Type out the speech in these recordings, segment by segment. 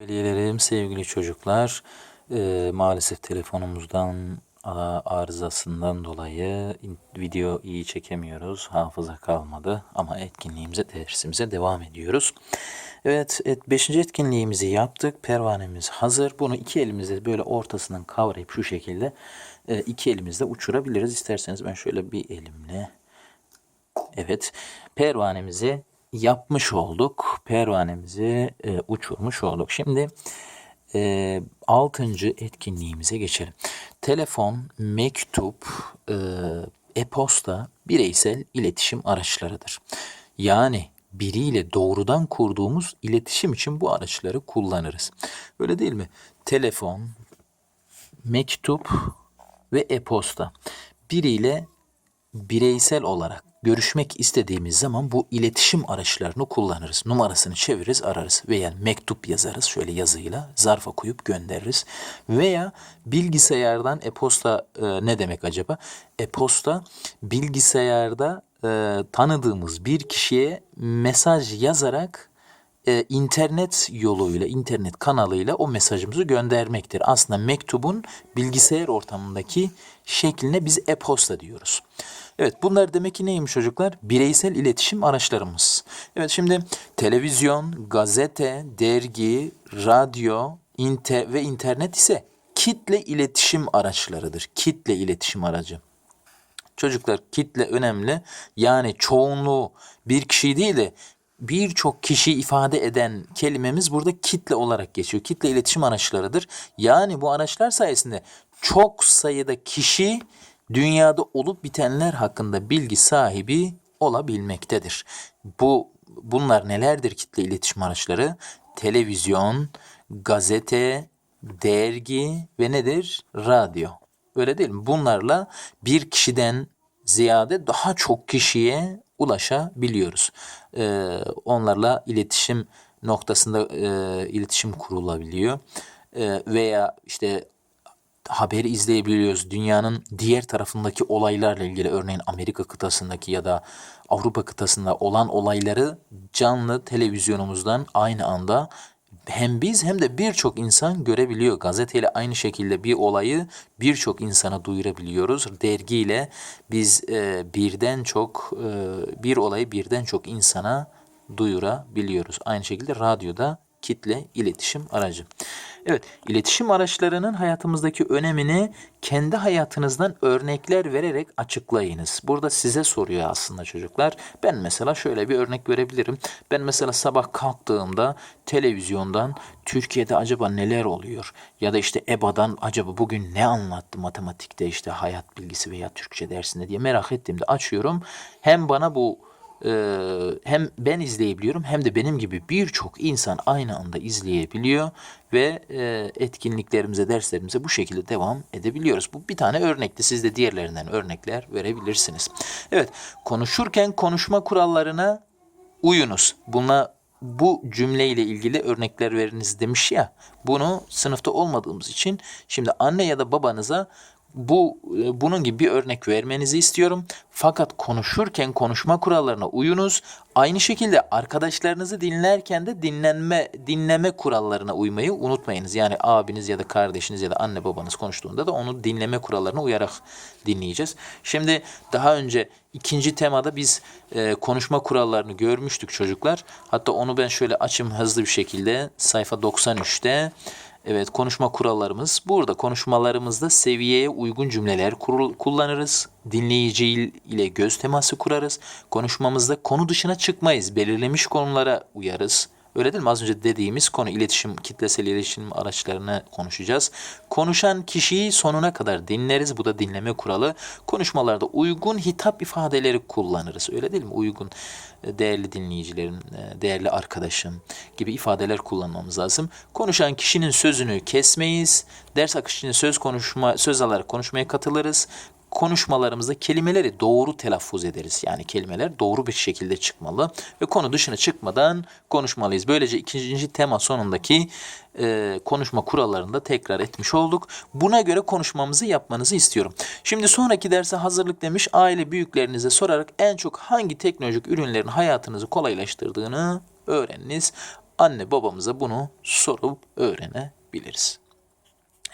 Veliyelerim, sevgili çocuklar, eee, maalesef telefonumuzdan arızasından dolayı video iyi çekemiyoruz. Hafıza kalmadı ama etkinliğimize, dersimize devam ediyoruz. Evet, et, beşinci etkinliğimizi yaptık. Pervanemiz hazır. Bunu iki elimizle böyle ortasından kavrayıp şu şekilde e, iki elimizle uçurabiliriz. İsterseniz ben şöyle bir elimle Evet, pervanemizi yapmış olduk. Pervanemizi e, uçurmuş olduk. Şimdi e, altıncı etkinliğimize geçelim. Telefon, mektup, e, e-posta bireysel iletişim araçlarıdır. Yani biriyle doğrudan kurduğumuz iletişim için bu araçları kullanırız. Öyle değil mi? Telefon, mektup ve e-posta biriyle bireysel olarak görüşmek istediğimiz zaman bu iletişim araçlarını kullanırız. Numarasını çeviririz, ararız veya mektup yazarız şöyle yazıyla zarfa koyup göndeririz. Veya bilgisayardan e-posta e, ne demek acaba? E-posta bilgisayarda e, tanıdığımız bir kişiye mesaj yazarak e, internet yoluyla, internet kanalıyla o mesajımızı göndermektir. Aslında mektubun bilgisayar ortamındaki şekline biz e-posta diyoruz. Evet bunlar demek ki neymiş çocuklar? Bireysel iletişim araçlarımız. Evet şimdi televizyon, gazete, dergi, radyo inter ve internet ise kitle iletişim araçlarıdır. Kitle iletişim aracı. Çocuklar kitle önemli. Yani çoğunluğu bir kişi değil de birçok kişi ifade eden kelimemiz burada kitle olarak geçiyor. Kitle iletişim araçlarıdır. Yani bu araçlar sayesinde çok sayıda kişi dünyada olup bitenler hakkında bilgi sahibi olabilmektedir. Bu bunlar nelerdir kitle iletişim araçları? Televizyon, gazete, dergi ve nedir? Radyo. Öyle değil mi? Bunlarla bir kişiden ziyade daha çok kişiye ulaşabiliyoruz. Ee, onlarla iletişim noktasında e, iletişim kurulabiliyor. Ee, veya işte haberi izleyebiliyoruz. Dünyanın diğer tarafındaki olaylarla ilgili örneğin Amerika kıtasındaki ya da Avrupa kıtasında olan olayları canlı televizyonumuzdan aynı anda hem biz hem de birçok insan görebiliyor. Gazeteyle aynı şekilde bir olayı birçok insana duyurabiliyoruz. Dergiyle biz e, birden çok e, bir olayı birden çok insana duyurabiliyoruz. Aynı şekilde radyoda kitle iletişim aracı. Evet, iletişim araçlarının hayatımızdaki önemini kendi hayatınızdan örnekler vererek açıklayınız. Burada size soruyor aslında çocuklar. Ben mesela şöyle bir örnek verebilirim. Ben mesela sabah kalktığımda televizyondan Türkiye'de acaba neler oluyor? Ya da işte EBA'dan acaba bugün ne anlattı matematikte işte hayat bilgisi veya Türkçe dersinde diye merak ettiğimde açıyorum. Hem bana bu ee, hem ben izleyebiliyorum hem de benim gibi birçok insan aynı anda izleyebiliyor ve e, etkinliklerimize, derslerimize bu şekilde devam edebiliyoruz. Bu bir tane örnekti. Siz de diğerlerinden örnekler verebilirsiniz. Evet, konuşurken konuşma kurallarına uyunuz. Buna bu cümleyle ilgili örnekler veriniz demiş ya. Bunu sınıfta olmadığımız için şimdi anne ya da babanıza bu e, bunun gibi bir örnek vermenizi istiyorum. Fakat konuşurken konuşma kurallarına uyunuz. Aynı şekilde arkadaşlarınızı dinlerken de dinlenme dinleme kurallarına uymayı unutmayınız. Yani abiniz ya da kardeşiniz ya da anne babanız konuştuğunda da onu dinleme kurallarına uyarak dinleyeceğiz. Şimdi daha önce ikinci temada biz e, konuşma kurallarını görmüştük çocuklar. Hatta onu ben şöyle açayım hızlı bir şekilde sayfa 93'te. Evet konuşma kurallarımız burada konuşmalarımızda seviyeye uygun cümleler kullanırız. Dinleyici ile göz teması kurarız. Konuşmamızda konu dışına çıkmayız. Belirlemiş konulara uyarız. Öyle değil mi? Az önce dediğimiz konu iletişim, kitlesel iletişim araçlarını konuşacağız. Konuşan kişiyi sonuna kadar dinleriz. Bu da dinleme kuralı. Konuşmalarda uygun hitap ifadeleri kullanırız. Öyle değil mi? Uygun e, değerli dinleyicilerim, e, değerli arkadaşım gibi ifadeler kullanmamız lazım. Konuşan kişinin sözünü kesmeyiz. Ders akışını söz konuşma söz alarak konuşmaya katılırız konuşmalarımızda kelimeleri doğru telaffuz ederiz. Yani kelimeler doğru bir şekilde çıkmalı ve konu dışına çıkmadan konuşmalıyız. Böylece ikinci tema sonundaki e, konuşma kurallarını da tekrar etmiş olduk. Buna göre konuşmamızı yapmanızı istiyorum. Şimdi sonraki derse hazırlık demiş aile büyüklerinize sorarak en çok hangi teknolojik ürünlerin hayatınızı kolaylaştırdığını öğreniniz. anne babamıza bunu sorup öğrenebiliriz.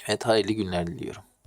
Evet hayırlı günler diliyorum.